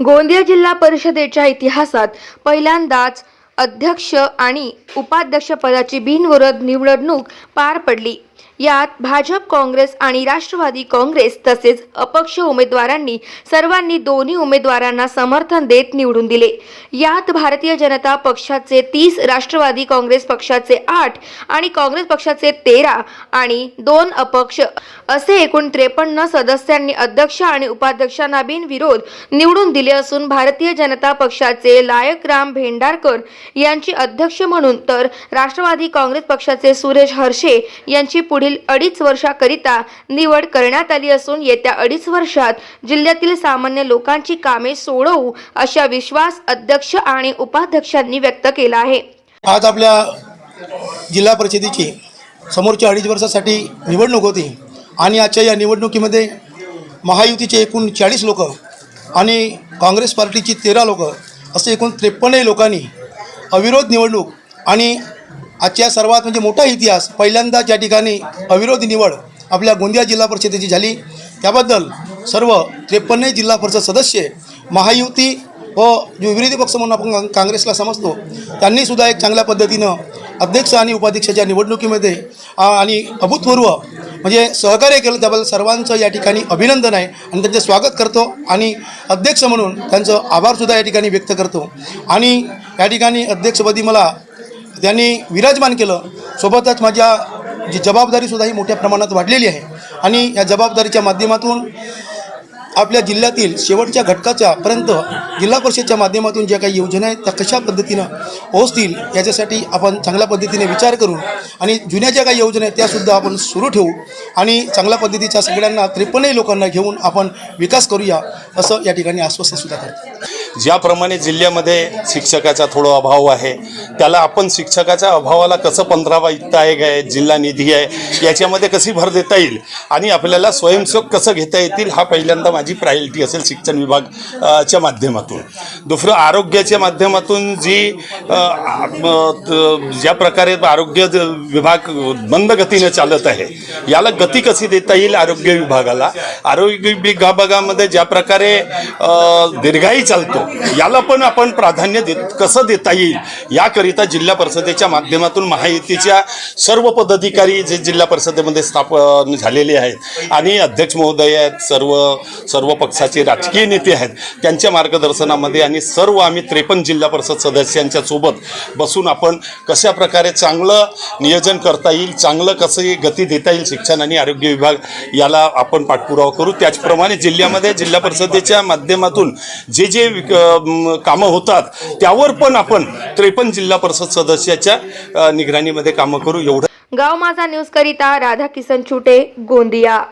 गोंदिया जिल्हा परिषदेच्या इतिहासात पहिल्यांदाच अध्यक्ष आणि उपाध्यक्ष पदाची बिनविरोध निवडणूक पार पडली. यात भाजप काँग्रेस आणि राष्ट्रवादी काँग्रेस तसेच अपक्ष उमेदवारांनी सर्वांनी दोन्ही उमेदवारांना समर्थन देत निवडून दिले. यात भारतीय जनता पक्षाचे तीस राष्ट्रवादी काँग्रेस पक्षाचे आठ आणि काँग्रेस पक्षाचे तेरा आणि दोन अपक्ष असे एकूण त्रेपन्न सदस्यांनी अध्यक्ष आणि उपाध्यक्षांना बिनविरोध निवडून दिले असून भारतीय जनता पक्षाचे लायक राम भेंडारकर यांची अध्यक्ष म्हणून तर राष्ट्रवादी काँग्रेस पक्षाचे सुरेश हर्षे यांची पुढील अडीच वर्षाकरिता निवड करण्यात आली असून येत्या अडीच वर्षात जिल्ह्यातील सामान्य लोकांची कामे सोडवू अशा विश्वास अध्यक्ष आणि उपाध्यक्षांनी व्यक्त केला आहे. आज आपल्या जिल्हा परिषदेची समोरच्या अडीच वर्षासाठी निवडणूक होती आणि आजच्या या निवडणुकीमध्ये महायुतीचे एकूण चाळीस लोक आणि काँग्रेस पार्टीची तेरा लोक असे एकूण त्रेपन्न लोकांनी अविरोध निवडणूक आणि आजच्या सर्वात म्हणजे मोठा इतिहास पहिल्यांदाच या ठिकाणी अविरोध निवड आपल्या गोंदिया जिल्हा परिषदेची झाली त्याबद्दल सर्व त्रेपन्न जिल्हा परिषद सदस्य महायुती व जो विरोधी पक्ष म्हणून आपण काँग्रेसला समजतो त्यांनीसुद्धा एक चांगल्या पद्धतीनं अध्यक्ष आणि उपाध्यक्षाच्या निवडणुकीमध्ये आणि अभूतपूर्व म्हणजे सहकार्य केलं. त्याबद्दल सर्वांचं या ठिकाणी अभिनंदन आहे आणि त्यांचं स्वागत करतो आणि अध्यक्ष म्हणून त्यांचं आभारसुद्धा या ठिकाणी व्यक्त करतो. आणि या ठिकाणी अध्यक्षपदी मला त्यांनी विराजमान केलं. सोबतच माझ्या जी जबाबदारीसुद्धा ही मोठ्या प्रमाणात वाढलेली आहे. आणि या जबाबदारीच्या माध्यमातून आपल्या जिल्ह्यातील शेवटच्या घटकाच्यापर्यंत जिल्हा परिषदच्या माध्यमातून ज्या काही योजना आहेत त्या कशा पद्धतीनं पोहोचतील याच्यासाठी आपण चांगल्या पद्धतीने विचार करू आणि जुन्या ज्या काही योजना आहेत त्यासुद्धा आपण सुरू ठेवू आणि चांगल्या पद्धतीच्या सगळ्यांना त्रेपन्नही लोकांना घेऊन आपण विकास करूया असं या ठिकाणी आश्वासनसुद्धा करतो ज्याप्रमाणे जिल्ह्यामध्ये शिक्षकाचा थोडा अभाव आहे त्याला आपण शिक्षकाच्या अभावाला कसं पंधरावा इत्ता आयोग आहे जिल्हा निधी आहे याच्यामध्ये कशी भर देता येईल आणि आपल्याला स्वयंसेवक कसं घेता येतील हा पहिल्यांदा माझी प्रायोरिटी असेल शिक्षण विभाग च्या माध्यमातून. दुसरं आरोग्याच्या माध्यमातून जी ज्या प्रकारे आरोग्य विभाग मंद गतीने चालत आहे याला गती कशी देता येईल आरोग्य विभागाला? आरोग्य विभागामध्ये ज्या प्रकारे दीर्घाई चालतो याला पण आपण प्राधान्य देत कसं देता येईल याकरिता जिल्हा परिषदेच्या माध्यमातून महायुतीच्या सर्व पदाधिकारी जे जिल्हा परिषदेमध्ये स्थापन झालेले आहेत आणि अध्यक्ष महोदय आहेत सर्व सर्व पक्षाचे राजकीय नेते आहेत त्यांच्या मार्गदर्शनामध्ये आणि सर्व आम्ही त्रेपन्न जिल्हा परिषद सदस्यांच्या सोबत बसून आपण कशा प्रकारे चांगलं नियोजन करता येईल चांगलं कसं गती देता येईल शिक्षण आणि आरोग्य विभाग याला आपण पाठपुरावा करू. त्याचप्रमाणे जिल्ह्यामध्ये जिल्हा परिषदेच्या माध्यमातून जे जे विक- कामं होतात. त्यावर पण आपण त्रेपन्न जिल्हा परिषद सदस्याच्या निगराणीमध्ये कामं करू. एवढं गाव माझा न्यूज करिता राधा किसन छुटे गोंदिया.